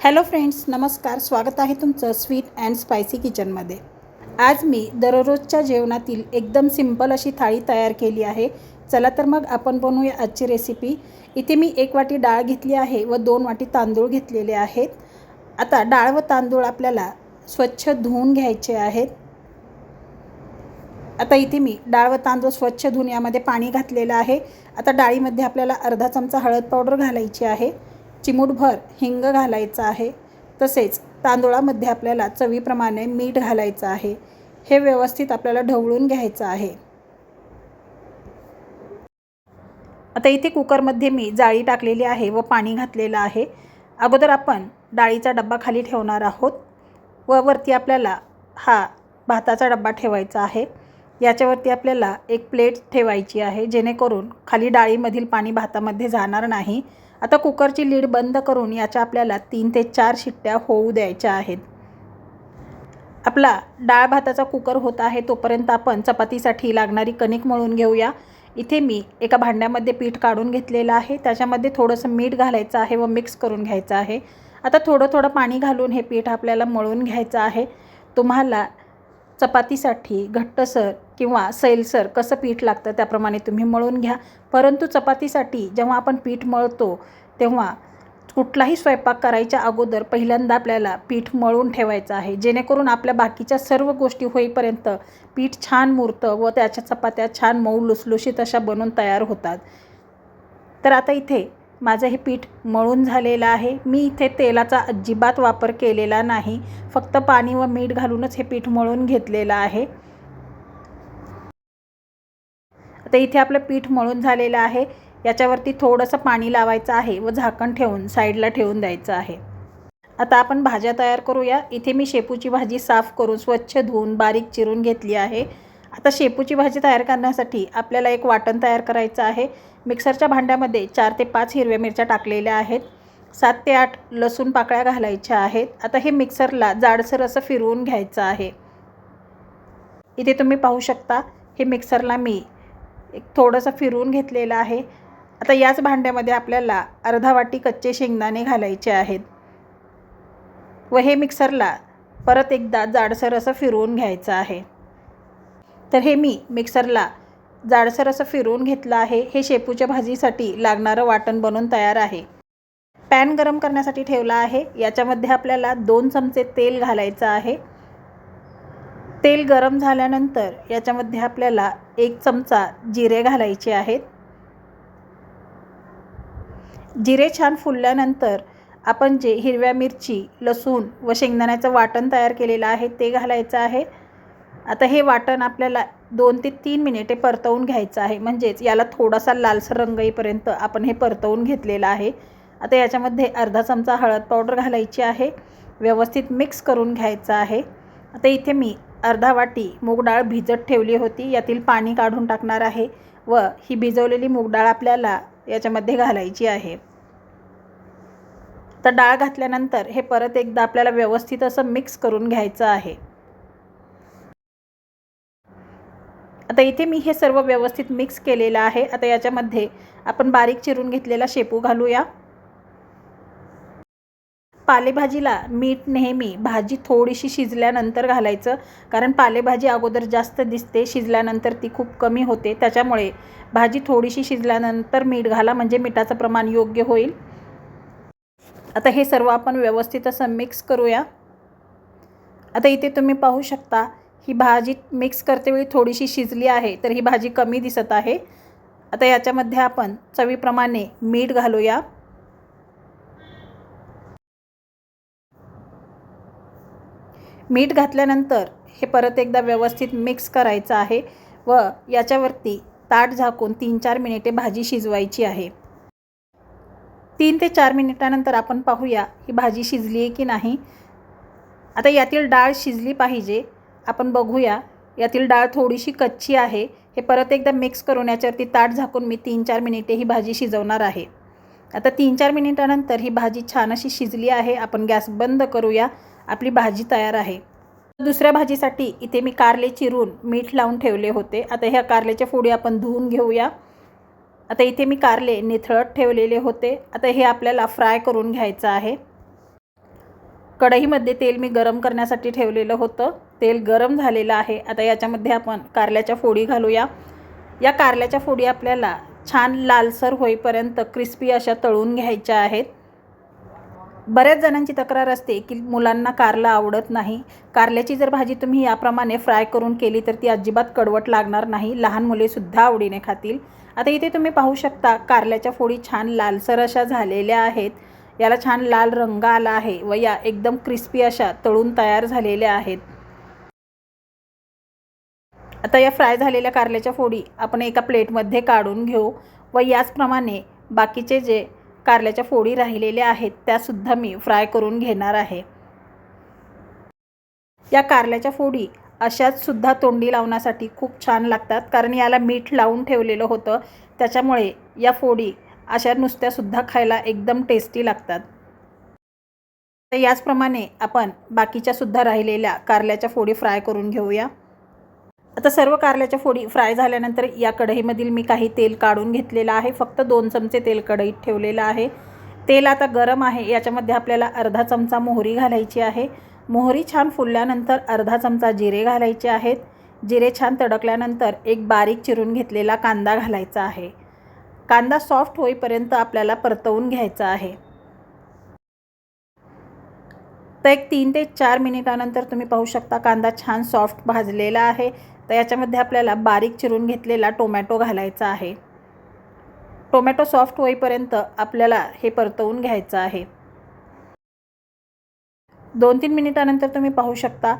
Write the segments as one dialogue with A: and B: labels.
A: Hello friends नमस्कार. स्वागत आहे तुमचं स्वीट अँड स्पायसी किचनमध्ये. आज मी दररोजच्या जेवणातील एकदम सिंपल अशी थाळी तयार केली आहे. चला तर मग आपण बनवूया आजची रेसिपी इथे मी एक वाटी डाळ घेतली आहे व दोन वाटी तांदूळ घेतलेले आहेत. आता डाळ व तांदूळ आपल्याला स्वच्छ धुवून घ्यायचे आहेत. आता इथे मी डाळ व तांदूळ स्वच्छ धुवून यामध्ये पाणी घातलेलं आहे. आता डाळीमध्ये आपल्याला अर्धा चमचा हळद पावडर घालायची आहे. चिमूटभर हिंग घालायचं आहे. तसेच तांदूळामध्ये आपल्याला चवीप्रमाणे मीठ घालायचं आहे. हे व्यवस्थित आपल्याला ढवळून घ्यायचं आहे. आता इथे कुकरमध्ये मी जाळी टाकलेली आहे व पाणी घातलेलं आहे. अगोदर आपण डाळीचा डब्बा खाली ठेवणार आहोत व वरती आपल्याला हा भाताचा डब्बा ठेवायचा आहे. याच्यावरती आपल्याला एक प्लेट ठेवायची आहे जेणेकरून खाली डाळीमधील पाणी भातामध्ये जाणार नाही. आता कुकरची लीड बंद करून याच्या आपल्याला तीन ते चार शिट्ट्या होऊ द्यायच्या आहेत. आपला डाळ भाताचा कुकर होत आहे तोपर्यंत आपण चपातीसाठी लागणारी कणिक मळून घेऊया. इथे मी एका भांड्यामध्ये पीठ काढून घेतलेलं आहे. त्याच्यामध्ये थोडंसं मीठ घालायचं आहे व मिक्स करून घ्यायचं आहे. आता थोडं थोडं पाणी घालून हे पीठ आपल्याला मळून घ्यायचं आहे. तुम्हाला चपातीसाठी घट्टसर किंवा सैलसर कसं पीठ लागतं त्याप्रमाणे तुम्ही मळून घ्या. परंतु चपातीसाठी जेव्हा आपण पीठ मळतो तेव्हा कुठलाही स्वयंपाक करायच्या अगोदर पहिल्यांदा आपल्याला पीठ मळून ठेवायचं आहे. जेणेकरून आपल्या बाकीच्या सर्व गोष्टी होईपर्यंत पीठ छान मुरतं व त्याच्या चपात्या छान मऊ लुसलुशीत अशा बनून तयार होतात. तर आता इथे माझं हे पीठ मळून झालेलं आहे. मी इथे तेलाचा अजिबात वापर केलेला नाही. फक्त पाणी व मीठ घालूनच हे पीठ मळून घेतलेलं आहे. आता इथे आपलं पीठ मळून झालेलं आहे. याच्यावरती थोडंसं पाणी लावायचं आहे व झाकण ठेवून साईडला ठेवून द्यायचं आहे. आता आपण भाज्या तयार करूया. इथे मी शेपूची भाजी साफ करून स्वच्छ धुवून बारीक चिरून घेतली आहे. आता शेपूची भाजी तयार करण्यासाठी आपल्याला एक वाटण तयार करायचं आहे. मिक्सरच्या भांड्यामध्ये चार ते पाच हिरव्या मिरच्या टाकलेल्या आहेत. सात ते आठ लसूण पाकळ्या घालायच्या आहेत. आता हे मिक्सरला जाडसर असं फिरवून घ्यायचं आहे. इथे तुम्ही पाहू शकता हे मिक्सरला मी एक थोडंसं फिरवून घेतलेलं आहे. आता याच भांड्यामध्ये आपल्याला अर्धा वाटी कच्चे शेंगदाणे घालायचे आहेत. व हे मिक्सरला परत एकदा जाडसर असं फिरवून घ्यायचं आहे. तर हे मी मिक्सरला जाडसर असं फिरवून घेतलं आहे. हे शेपूच्या भाजीसाठी लागणारं वाटण बनवून तयार आहे. पॅन गरम करण्यासाठी ठेवला आहे. याच्यामध्ये आपल्याला दोन चमचे तेल घालायचं आहे. तेल गरम झाल्यानंतर याच्यामध्ये आपल्याला एक चमचा जिरे घालायचे आहेत. जिरे छान फुलल्यानंतर आपण जे हिरव्या मिरची लसूण व शेंगदाण्याचं वाटण तयार केलेलं आहे ते घालायचं आहे. आता हे वाटण आपल्याला दोन ते तीन मिनिटे परतवून घ्यायचं आहे. म्हणजेच याला थोडासा लालसर रंग येईपर्यंत आपण हे परतवून घेतलेलं आहे. आता याच्यामध्ये अर्धा चमचा हळद पावडर घालायची आहे. व्यवस्थित मिक्स करून घ्यायचं आहे. आता इथे मी अर्धा वाटी मूगडाळ भिजत ठेवली होती. यातील पाणी काढून टाकणार आहे व ही भिजवलेली मूगडाळ आपल्याला याच्यामध्ये घालायची आहे. तर डाळ घातल्यानंतर हे परत एकदा आपल्याला व्यवस्थित असं मिक्स करून घ्यायचं आहे. आता इथे मी हे सर्व व्यवस्थित मिक्स केलेलं आहे. आता याच्यामध्ये आपण बारीक चिरून घेतलेला शेपू घालूया. पालेभाजीला मीठ नेहमी भाजी थोडीशी शिजल्यानंतर घालायचं. कारण पालेभाजी अगोदर जास्त दिसते शिजल्यानंतर ती खूप कमी होते. त्याच्यामुळे भाजी थोडीशी शिजल्यानंतर मीठ घाला म्हणजे मिठाचं प्रमाण योग्य होईल. आता हे सर्व आपण व्यवस्थित असं मिक्स करूया. आता इथे तुम्ही पाहू शकता ही भाजी मिक्स करतेवेळी थोडीशी शिजली आहे तर ही भाजी कमी दिसत आहे. आता याच्यामध्ये आपण चवीप्रमाणे मीठ घालूया. मीठ घातल्यानंतर हे परत एकदा व्यवस्थित मिक्स करायचं आहे व याच्यावरती ताट झाकून तीन चार मिनिटे भाजी शिजवायची आहे. तीन ते चार मिनिटानंतर आपण पाहूया ही भाजी शिजली आहे की नाही. आता यातील डाळ शिजली पाहिजे. आपण बघूया यातील डाळ थोडीशी कच्ची आहे. हे परत एकदा मिक्स करून याच्यावरती ताट झाकून मी तीन चार मिनिटे ही भाजी शिजवणार आहे. आता तीन चार मिनिटानंतर ही भाजी छान अशी शिजली आहे. आपण गॅस बंद करूया. आपली भाजी तयार आहे. दुसऱ्या भाजीसाठी इथे मी कारले चिरून मीठ लावून ठेवले होते. आता ह्या कारल्याच्या फोडी आपण धुवून घेऊया. आता इथे मी कारले निथळत ठेवलेले होते. आता हे आपल्याला फ्राय करून घ्यायचं आहे. कढईमध्ये तेल मी गरम करण्यासाठी ठेवलेलं होतं. तेल गरम झालेलं आहे. आता याच्यामध्ये आपण कारल्याच्या फोडी घालूया. या कारल्याच्या फोडी आपल्याला छान लालसर होईपर्यंत क्रिस्पी अशा तळून घ्यायच्या आहेत. बऱ्याच जणांची तक्रार असते की मुलांना कारलं आवडत नाही. कारल्याची जर भाजी तुम्ही याप्रमाणे फ्राय करून केली तर ती अजिबात कडवट लागणार नाही. लहान मुलेसुद्धा आवडीने खातील. आता इथे तुम्ही पाहू शकता कारल्याच्या फोडी छान लालसर अशा झालेल्या आहेत. याला छान लाल रंग आला आहे व या एकदम क्रिस्पी अशा तळून तयार झालेल्या आहेत. आता या फ्राय झालेल्या कारल्याच्या फोडी आपण एका प्लेटमध्ये काढून घेऊ व याचप्रमाणे बाकीचे जे कारल्याच्या फोडी राहिलेल्या आहेत त्यासुद्धा मी फ्राय करून घेणार आहे. या कारल्याच्या फोडी अशाच सुद्धा तोंडी लावण्यासाठी खूप छान लागतात कारण याला मीठ लावून ठेवलेलं होतं. त्याच्यामुळे या फोडी अशा नुसत्यासुद्धा खायला एकदम टेस्टी लागतात. तर याचप्रमाणे आपण बाकीच्यासुद्धा राहिलेल्या कारल्याच्या फोडी फ्राय करून घेऊया. आता सर्व कारल्याच्या फोडी फ्राय झाल्यानंतर या कढईमधील मी काही तेल काढून घेतलेलं आहे. फक्त दोन चमचे तेल कढईत ठेवलेलं आहे. तेल आता गरम आहे. याच्यामध्ये आपल्याला अर्धा चमचा मोहरी घालायची आहे. मोहरी छान फुलल्यानंतर अर्धा चमचा जिरे घालायचे आहेत. जिरे छान तडकल्यानंतर एक बारीक चिरून घेतलेला कांदा घालायचा आहे. कांदा सॉफ्ट होईपर्यंत आपल्याला परतवून घ्यायचा आहे. तर एक तीन ते चार मिनिटानंतर तुम्ही पाहू शकता कांदा छान सॉफ्ट भाजलेला आहे. तर याच्यामध्ये आपल्याला बारीक चिरून घेतलेला टोमॅटो घालायचा आहे. टोमॅटो सॉफ्ट होईपर्यंत आपल्याला हे परतवून घ्यायचं आहे. दोन तीन मिनिटानंतर तुम्ही पाहू शकता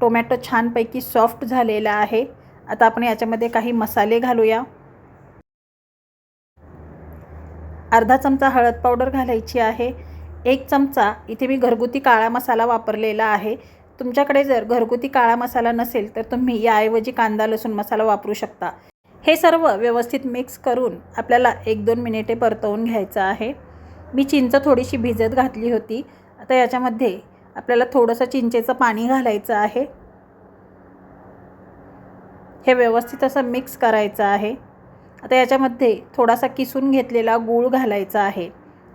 A: टोमॅटो छानपैकी सॉफ्ट झालेला आहे. आता आपण याच्यामध्ये काही मसाले घालूया. अर्धा चमचा हळद पावडर घालायची आहे. एक चमचा इथे मी घरगुती काळा मसाला वापरलेला आहे. तुमच्याकडे जर घरगुती काळा मसाला नसेल तर तुम्ही याऐवजी कांदा लसूण मसाला वापरू शकता. हे सर्व व्यवस्थित मिक्स करून आपल्याला एक दोन मिनिटे परतवून घ्यायचं आहे. मी चिंच थोडीशी भिजत घातली होती. आता याच्यामध्ये आपल्याला थोडंसं चिंचेचं पाणी घालायचं आहे. हे व्यवस्थित असं मिक्स करायचं आहे. आता याच्यामध्ये थोडासा किसून घेतलेला गूळ घालायचा आहे.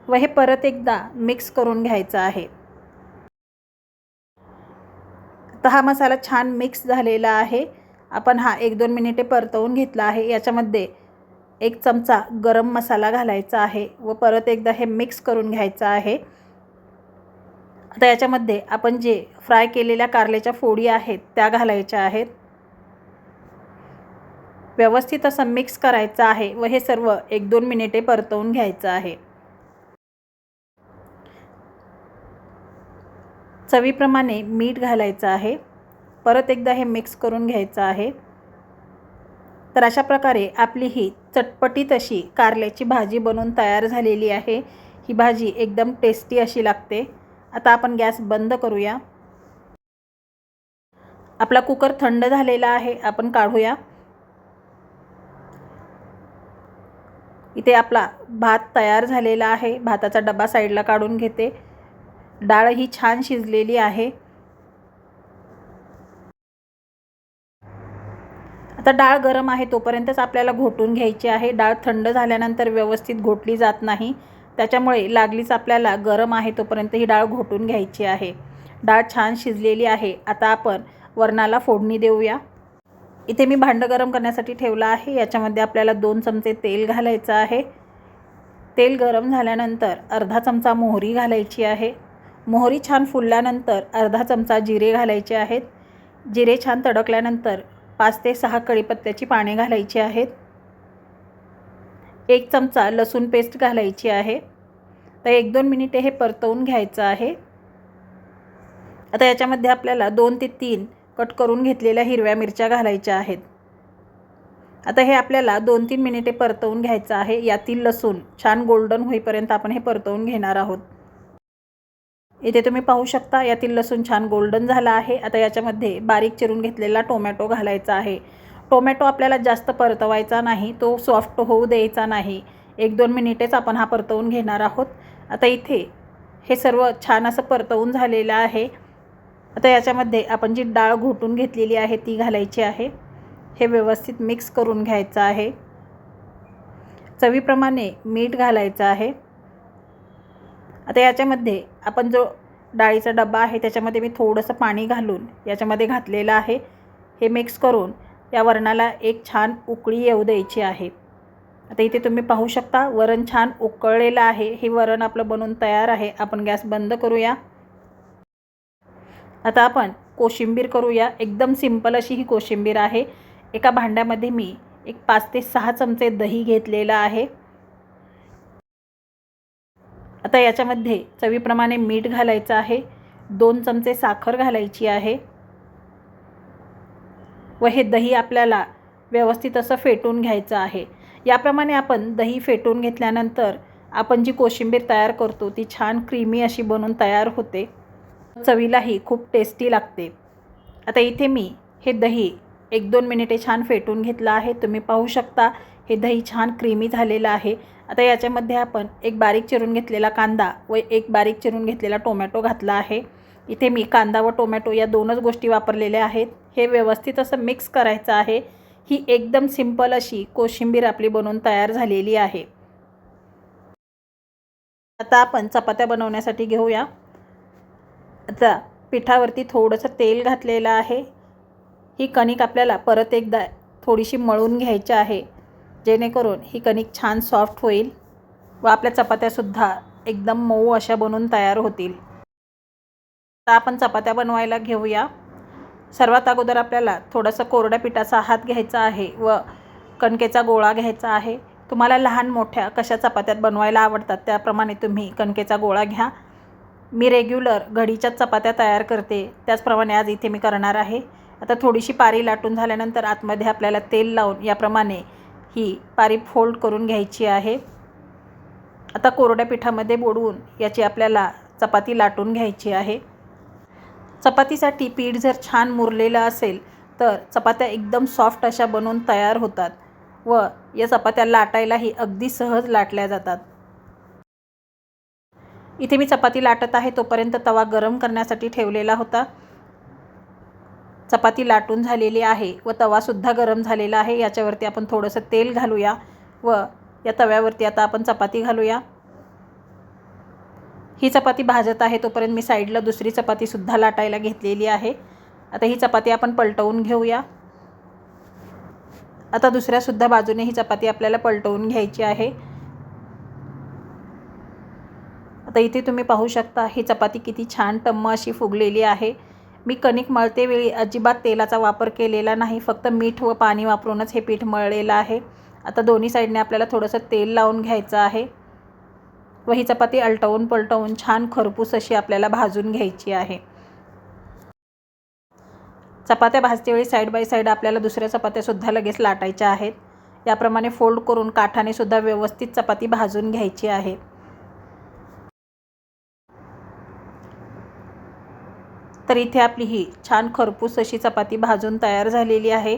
A: व हे परत एकदा मिक्स करून घ्यायचं आहे. तर हा मसाला छान मिक्स झालेला आहे. आपण हा एक दोन मिनिटे परतवून घेतला आहे. याच्यामध्ये एक चमचा गरम मसाला घालायचा आहे व परत एकदा हे मिक्स करून घ्यायचं आहे. आता याच्यामध्ये आपण जे फ्राय केलेल्या कारल्याच्या फोडी आहेत त्या घालायच्या आहेत. व्यवस्थित असं मिक्स करायचं आहे व हे सर्व एक दोन मिनिटे परतवून घ्यायचं आहे. चवीप्रमाणे मीठ घालायचं आहे. परत एकदा हे मिक्स करून घ्यायचं आहे. तर अशा प्रकारे आपली ही चटपटीत अशी कारल्याची भाजी बनवून तयार झालेली आहे. ही भाजी एकदम टेस्टी अशी लागते. आता आपण गॅस बंद करूया. आपला कुकर थंड झालेला आहे. आपण काढूया. इथे आपला भात तयार झालेला आहे. भाताचा डबा साईडला काढून घेते. डाळ ही छान शिजलेली आहे. आता डाळ गरम आहे तोपर्यंतच आपल्याला घोटून घ्यायची आहे. डाळ थंड झाल्यानंतर व्यवस्थित घोटली जात नाही. त्याच्यामुळे लागलीच आपल्याला गरम आहे तोपर्यंत ही डाळ घोटून घ्यायची आहे. डाळ छान शिजलेली आहे. आता आपण वरणाला फोडणी देऊया. इथे मी भांडं गरम करण्यासाठी ठेवलं आहे. याच्यामध्ये आपल्याला दोन चमचे तेल घालायचं आहे. तेल गरम झाल्यानंतर अर्धा चमचा मोहरी घालायची आहे. मोहरी छान फुलल्यानंतर अर्धा चमचा जिरे घालायचे आहेत. जिरे छान तडकल्यानंतर पाच ते सहा कढीपत्त्याची पाने घालायची आहेत. एक चमचा लसूण पेस्ट घालायची आहे. तर एक दोन मिनिटे हे परतवून घ्यायचं आहे. आता याच्यामध्ये आपल्याला दोन ते तीन कट करून घेतलेल्या हिरव्या मिरच्या घालायच्या आहेत. आता हे आपल्याला दोन तीन मिनिटे परतवून घ्यायचं आहे. यातील लसूण छान गोल्डन होईपर्यंत आपण हे परतवून घेणार आहोत. इथे तुम्ही पाहू शकता यातील लसूण छान गोल्डन झाला आहे. आता याच्यामध्ये बारीक चिरून घेतलेला टोमॅटो घालायचा आहे. टोमॅटो आपल्याला जास्त परतवायचा नाही तो सॉफ्ट होऊ द्यायचा नाही. एक दोन मिनिटेच आपण हा परतवून घेणार आहोत. आता इथे हे सर्व छान असं परतवून झालेलं आहे. आता याच्यामध्ये आपण जी डाळ घोटून घेतलेली आहे ती घालायची आहे. हे व्यवस्थित मिक्स करून घ्यायचं आहे. चवीप्रमाणे मीठ घालायचं आहे. आता याच्यामध्ये आपण जो डाळीचा डबा आहे त्याच्यामध्ये मी थोडंसं पाणी घालून याच्यामध्ये घातलेलं आहे. हे मिक्स करून या वरणाला एक छान उकळी येऊ द्यायची आहे. आता इथे तुम्ही पाहू शकता वरण छान उकळलेलं आहे. हे वरण आपलं बनवून तयार आहे. आपण गॅस बंद करूया. आता आपण कोशिंबीर करूया. एकदम सिंपल अशी ही कोशिंबीर आहे. एका भांड्यामध्ये मी एक पाच ते सहा चमचे दही घेतलेलं आहे. आता याच्यामध्ये चवीप्रमाणे मीठ घालायचं आहे. दोन चमचे साखर घालायची आहे. व हे दही आपल्याला व्यवस्थित असं फेटून घ्यायचं आहे. याप्रमाणे आपण दही फेटून घेतल्यानंतर आपण जी कोशिंबीर तयार करतो ती छान क्रीमी अशी बनून तयार होते. चवीलाही खूप टेस्टी लागते. आता इथे मी हे दही एक दोन मिनिटे छान फेटून घेतलं आहे. तुम्ही पाहू शकता हे दही छान क्रीमी झालेलं आहे. आता याच्यामध्ये आपण एक बारीक चिरून घेतलेला कांदा व एक बारीक चिरून घेतलेला टोमॅटो घातला आहे. इथे मी कांदा व टोमॅटो या दोनच गोष्टी वापरलेल्या आहेत. हे व्यवस्थित असं मिक्स करायचं आहे. ही एकदम सिंपल अशी कोशिंबीर आपली बनवून तयार झालेली आहे. आता आपण चपात्या बनवण्यासाठी घेऊया. आता पिठावरती थोडंसं तेल घातलेलं आहे. ही कणिक आपल्याला परत एकदा थोडीशी मळून घ्यायची आहे. जेणेकरून ही कणिक छान सॉफ्ट होईल व आपल्या चपात्यासुद्धा एकदम मऊ अशा बनवून तयार होतील. आता आपण चपात्या बनवायला घेऊया. सर्वात अगोदर आपल्याला थोडंसं कोरड्या पिठाचा हात घ्यायचा आहे व कणकेचा गोळा घ्यायचा आहे. तुम्हाला लहान मोठ्या कशा चपात्यात बनवायला आवडतात त्याप्रमाणे तुम्ही कणकेचा गोळा घ्या. मी रेग्युलर घडीच्याच चपात्या तयार करते. त्याचप्रमाणे आज इथे मी करणार आहे. आता थोडीशी पारी लाटून झाल्यानंतर आतमध्ये आपल्याला तेल लावून याप्रमाणे ही पारी फोल्ड करून घ्यायची आहे. आता कोरड्या पिठामध्ये बुडवून याची आपल्याला चपाती लाटून घ्यायची आहे. चपातीसाठी पीठ जर छान मुरलेलं असेल तर चपात्या एकदम सॉफ्ट अशा बनवून तयार होतात व या चपात्या लाटायलाही अगदी सहज लाटल्या जातात. इथे मी चपाती लाटत आहे तोपर्यंत तवा गरम करण्यासाठी ठेवलेला होता. चपाती लाटून झालेली आहे व तवासुद्धा गरम झालेला आहे. याच्यावरती आपण थोडंसं तेल घालूया व या तव्यावरती आता आपण चपाती घालूया. ही चपाती भाजत आहे तोपर्यंत मी साईडला दुसरी चपातीसुद्धा लाटायला घेतलेली आहे. आता ही चपाती आपण पलटवून घेऊया. आता दुसऱ्यासुद्धा बाजूने ही चपाती आपल्याला पलटवून घ्यायची आहे. आता इथे तुम्ही पाहू शकता ही चपाती किती छान टम्म अशी फुगलेली आहे. मी कणिक मळतेवेळी अजिबात तेलाचा वापर केलेला नाही फक्त मीठ व पाणी वापरूनच हे पीठ मळलेलं आहे. आता दोन्ही साईडने आपल्याला थोडंसं तेल लावून घ्यायचं आहे व ही चपाती अलटवून पलटवून छान खरपूस अशी आपल्याला भाजून घ्यायची आहे. चपात्या भाजतेवेळी साईड बाय साईड आपल्याला दुसऱ्या चपात्यासुद्धा लगेच लाटायच्या आहेत. याप्रमाणे फोल्ड करून काठाने सुद्धा व्यवस्थित चपाती भाजून घ्यायची आहे. तर इथे आपली ही छान खरपूस अशी चपाती भाजून तयार झालेली आहे.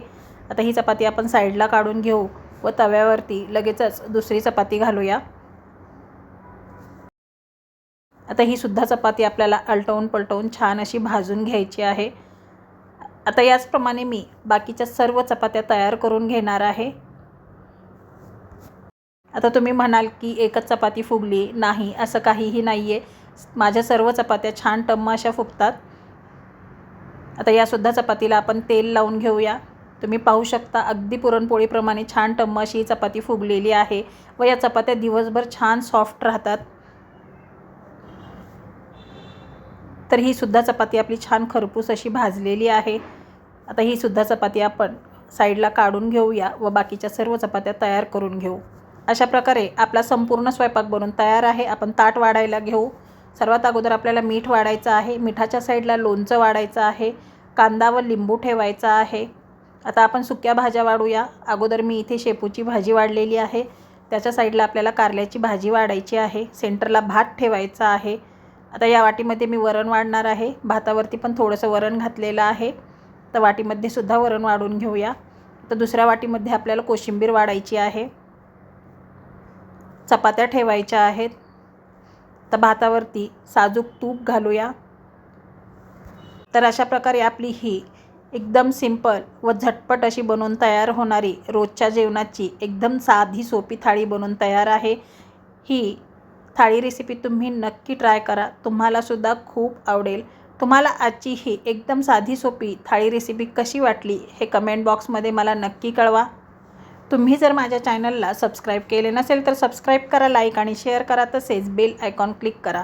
A: आता ही चपाती आपण साईडला काढून घेऊ व तव्यावरती लगेचच दुसरी चपाती घालूया. आता ही सुद्धा चपाती आपल्याला अलटवून पलटवून छान अशी भाजून घ्यायची आहे. आता याचप्रमाणे मी बाकीच्या सर्व चपात्या तयार करून घेणार आहे. आता तुम्ही म्हणाल की एकच चपाती फुगली नाही असं काहीही नाही आहे माझ्या सर्व चपात्या छान टम्म अशा फुगतात. आता यासुद्धा चपातीला आपण तेल लावून घेऊया. तुम्ही पाहू शकता अगदी पुरणपोळीप्रमाणे छान टम्म अशी ही चपाती फुगलेली आहे व या चपात्या दिवसभर छान सॉफ्ट राहतात. तर ही सुद्धा चपाती आपली छान खरपूस अशी भाजलेली आहे. आता ही सुद्धा चपाती आपण साईडला काढून घेऊया व बाकीच्या सर्व चपात्या तयार करून घेऊ. अशा प्रकारे आपला संपूर्ण स्वयंपाक बनून तयार आहे. आपण ताट वाढायला घेऊ. सर्वात अगोदर आपल्याला मीठ वाढायचं आहे. मिठाच्या साईडला लोणचं वाढायचं आहे. कांदा व लिंबू ठेवायचा आहे. आता आपण सुक्या भाज्या वाढूया. अगोदर मी इथे शेपूची भाजी वाढलेली आहे. त्याच्या साईडला आपल्याला कारल्याची भाजी वाढायची आहे. सेंटरला भात ठेवायचा आहे. आता या वाटीमध्ये मी वरण वाढणार आहे. भातावरती पण थोडंसं वरण घातलेलं आहे. तर वाटीमध्ये सुद्धा वरण वाढून घेऊया. तर दुसऱ्या वाटीमध्ये आपल्याला कोशिंबीर वाढायची आहे. चपात्या ठेवायच्या आहेत. तर भातावरती साजूक तूप घालूया. तर अशा प्रकारे आपली ही एकदम सिंपल व झटपट अशी बनवून तयार होणारी रोजच्या जेवणाची एकदम साधी सोपी थाळी बनवून तयार आहे. ही थाळी रेसिपी तुम्ही नक्की ट्राय करा. तुम्हालासुद्धा खूप आवडेल. तुम्हाला आजची ही एकदम साधी सोपी थाळी रेसिपी कशी वाटली हे कमेंट बॉक्समध्ये मला नक्की कळवा. तुम्ही जर माझ्या चॅनलला सबस्क्राईब केले नसेल तर सबस्क्राईब करा लाईक आणि शेअर करा. तसेच बेल आयकॉन क्लिक करा.